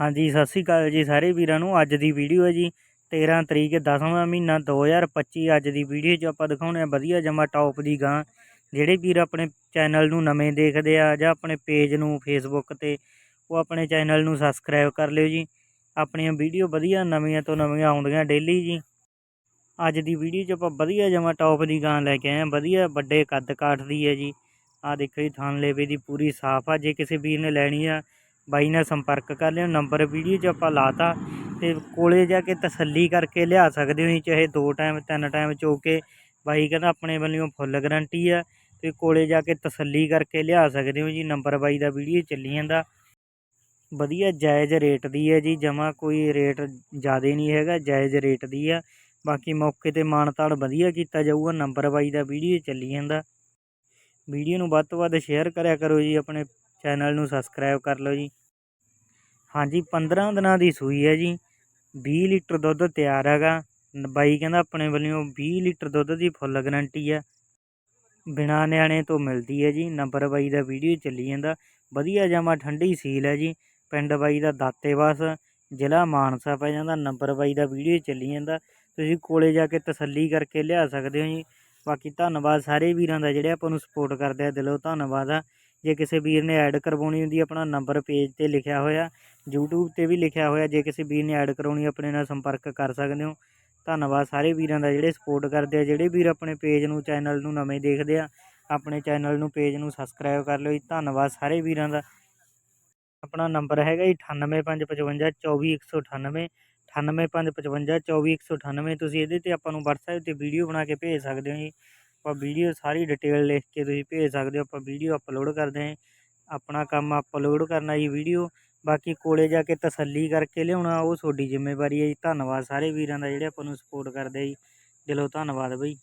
ਹਾਂਜੀ, ਸਤਿ ਸ਼੍ਰੀ ਅਕਾਲ ਜੀ ਸਾਰੇ ਵੀਰਾਂ ਨੂੰ। ਅੱਜ ਦੀ ਵੀਡੀਓ ਹੈ ਜੀ 13 ਤਰੀਕ 10ਵਾਂ ਮਹੀਨਾ 2025 ਅੱਜ ਦੀ ਵੀਡੀਓ 'ਚ ਆਪਾਂ ਦਿਖਾਉਣੇ ਆ ਵਧੀਆ ਜਮਾ ਟੌਪ ਦੀ ਗਾਂ। ਜਿਹੜੇ ਵੀਰ ਆਪਣੇ ਚੈਨਲ ਨੂੰ ਨਵੇਂ ਦੇਖਦੇ ਆ ਜਾਂ ਆਪਣੇ ਪੇਜ ਨੂੰ ਫੇਸਬੁੱਕ ਤੇ, ਉਹ ਆਪਣੇ ਚੈਨਲ ਨੂੰ ਸਬਸਕ੍ਰਾਈਬ ਕਰ ਲਿਓ ਜੀ। ਆਪਣੀਆਂ ਵੀਡੀਓ ਵਧੀਆ ਨਵੀਆਂ ਤੋਂ ਨਵੀਆਂ ਆਉਂਦੀਆਂ ਡੇਲੀ ਜੀ। ਅੱਜ ਦੀ ਵੀਡੀਓ 'ਚ ਆਪਾਂ ਵਧੀਆ ਜਮਾ ਟੌਪ ਦੀ ਗਾਂ ਲੈ ਕੇ ਆਏ ਆ। ਵਧੀਆ ਵੱਡੇ ਕੱਦ ਕਾਠ ਦੀ ਹੈ ਜੀ। ਆ ਦੇਖੋ ਜੀ ਥਣ ਲੇਵੇ ਦੀ ਪੂਰੀ ਸਾਫ਼ ਆ। ਜੇ ਕਿਸੇ ਵੀਰ ਨੇ ਲੈਣੀ ਆ ਬਾਈ ਨਾਲ ਸੰਪਰਕ ਕਰ ਲਿਓ, ਨੰਬਰ ਵੀਡੀਓ 'ਚ ਆਪਾਂ ਲਾਤਾ ਤੇ ਕੋਲੇ ਜਾ ਕੇ ਤਸੱਲੀ ਕਰਕੇ ਲਿਆ ਸਕਦੇ ਹੋ ਜੀ, ਚਾਹੇ ਦੋ ਟਾਈਮ ਤਿੰਨ ਟਾਈਮ ਚੋ ਕੇ। ਬਾਈ ਕਹਿੰਦਾ ਆਪਣੇ ਵੱਲੋਂ ਫੁੱਲ ਗਰੰਟੀ ਆ ਤੇ ਕੋਲੇ ਜਾ ਕੇ ਤਸੱਲੀ ਕਰਕੇ ਲਿਆ ਸਕਦੇ ਹੋ ਜੀ, ਨੰਬਰ ਬਾਈ ਦਾ ਵੀਡੀਓ ਚੱਲੀ ਜਾਂਦਾ। ਵਧੀਆ ਜਾਇਜ਼ ਰੇਟ ਦੀ ਹੈ ਜੀ, ਜਮਾ ਕੋਈ ਰੇਟ ਜ਼ਿਆਦਾ ਨਹੀਂ ਹੈਗਾ, ਜਾਇਜ਼ ਰੇਟ ਦੀ ਆ। ਬਾਕੀ ਮੌਕੇ ਤੇ ਮਾਨਤਾਲ ਵਧੀਆ ਕੀਤਾ ਜਾਊਗਾ, ਨੰਬਰ ਬਾਈ ਦਾ ਵੀਡੀਓ ਚੱਲੀ ਜਾਂਦਾ। ਵੀਡੀਓ ਨੂੰ ਵੱਧ ਤੋਂ ਵੱਧ ਸ਼ੇਅਰ ਕਰਿਆ ਕਰੋ ਜੀ, ਆਪਣੇ ਚੈਨਲ ਨੂੰ ਸਬਸਕ੍ਰਾਈਬ ਕਰ ਲਓ ਜੀ। ਹਾਂਜੀ 15 ਦਿਨਾਂ ਦੀ ਸੂਈ ਹੈ ਜੀ। 20 ਲੀਟਰ ਦੁੱਧ ਤਿਆਰ ਹੈਗਾ। ਬਾਈ ਕਹਿੰਦਾ ਆਪਣੇ ਵੱਲੋਂ 20 ਲੀਟਰ ਦੁੱਧ ਦੀ ਫੁੱਲ ਗਰੰਟੀ ਆ ਬਿਨਾ ਨਿਆਣੇ ਤੋਂ ਮਿਲਦੀ ਹੈ ਜੀ। ਨੰਬਰ ਬਾਈ ਦਾ ਵੀਡੀਓ ਚੱਲੀ ਜਾਂਦਾ। ਵਧੀਆ ਜਮਾ ਠੰਡੀ ਸੀਲ ਹੈ ਜੀ। ਪਿੰਡ ਬਾਈ ਦਾ ਦਾਤੇਵਾਸ, ਜ਼ਿਲ੍ਹਾ ਮਾਨਸਾ ਪੈ ਜਾਂਦਾ। ਨੰਬਰ ਬਾਈ ਦਾ ਵੀਡੀਓ ਚੱਲੀ ਜਾਂਦਾ। ਤੁਸੀਂ ਕੋਲੇ ਜਾ ਕੇ ਤਸੱਲੀ ਕਰਕੇ ਲਿਆ ਸਕਦੇ ਹੋ ਜੀ। ਬਾਕੀ ਧੰਨਵਾਦ ਸਾਰੇ ਵੀਰਾਂ ਦਾ ਜਿਹੜੇ ਆਪਾਂ ਨੂੰ ਸਪੋਰਟ ਕਰਦੇ ਆ। ਦਿਲੋਂ ਧੰਨਵਾਦ ਆ। ਜੇ ਕਿਸੇ ਵੀਰ ਨੇ ਐਡ ਕਰਵਾਉਣੀ ਹੁੰਦੀ ਆਪਣਾ ਨੰਬਰ ਪੇਜ ਤੇ ਲਿਖਿਆ ਹੋਇਆ, YouTube ਤੇ ਵੀ ਲਿਖਿਆ ਹੋਇਆ, ਜੇ ਕਿਸੇ ਵੀਰ ਨੇ ਐਡ ਕਰਾਉਣੀ ਆਪਣੇ ਨਾਲ ਸੰਪਰਕ ਕਰ ਸਕਦੇ ਹੋ। ਧੰਨਵਾਦ ਸਾਰੇ ਵੀਰਾਂ ਦਾ ਜਿਹੜੇ ਸਪੋਰਟ ਕਰਦੇ ਆ, ਜਿਹੜੇ ਵੀਰ ਆਪਣੇ ਪੇਜ ਨੂੰ ਚੈਨਲ ਨੂੰ ਨਵੇਂ ਦੇਖਦੇ ਆ, ਆਪਣੇ ਚੈਨਲ ਨੂੰ ਪੇਜ ਨੂੰ ਸਬਸਕ੍ਰਾਈਬ ਕਰ ਲਿਓ ਜੀ। ਧੰਨਵਾਦ ਸਾਰੇ ਵੀਰਾਂ ਦਾ। ਆਪਣਾ ਨੰਬਰ ਹੈਗਾ ਜੀ 98555 24198 98555 24198 ਤੁਸੀਂ ਇਹਦੇ ਤੇ ਆਪਾਂ ਨੂੰ WhatsApp ਤੇ ਵੀਡੀਓ ਬਣਾ ਕੇ ਭੇਜ ਸਕਦੇ ਹੋ ਜੀ। ਆਪਾਂ ਵੀਡੀਓ ਸਾਰੀ ਡਿਟੇਲ ਲਿਖ ਕੇ ਤੁਸੀਂ ਭੇਜ ਸਕਦੇ ਹੋ, ਆਪਾਂ ਵੀਡੀਓ ਅਪਲੋਡ ਕਰਦੇ ਹਾਂ, ਆਪਣਾ ਕੰਮ ਅਪਲੋਡ ਕਰਨਾ ਜੀ ਵੀਡੀਓ, ਬਾਕੀ ਕੋਲੇ ਜਾ ਕੇ ਤਸੱਲੀ ਕਰਕੇ ਲਿਆਉਣਾ, ਉਹ ਤੁਹਾਡੀ ਜ਼ਿੰਮੇਵਾਰੀ ਹੈ ਜੀ। ਧੰਨਵਾਦ ਸਾਰੇ ਵੀਰਾਂ ਦਾ ਜਿਹੜੇ ਆਪਾਂ ਨੂੰ ਸਪੋਰਟ ਕਰਦੇ ਜੀ। ਦਿਲੋਂ ਧੰਨਵਾਦ ਬਈ।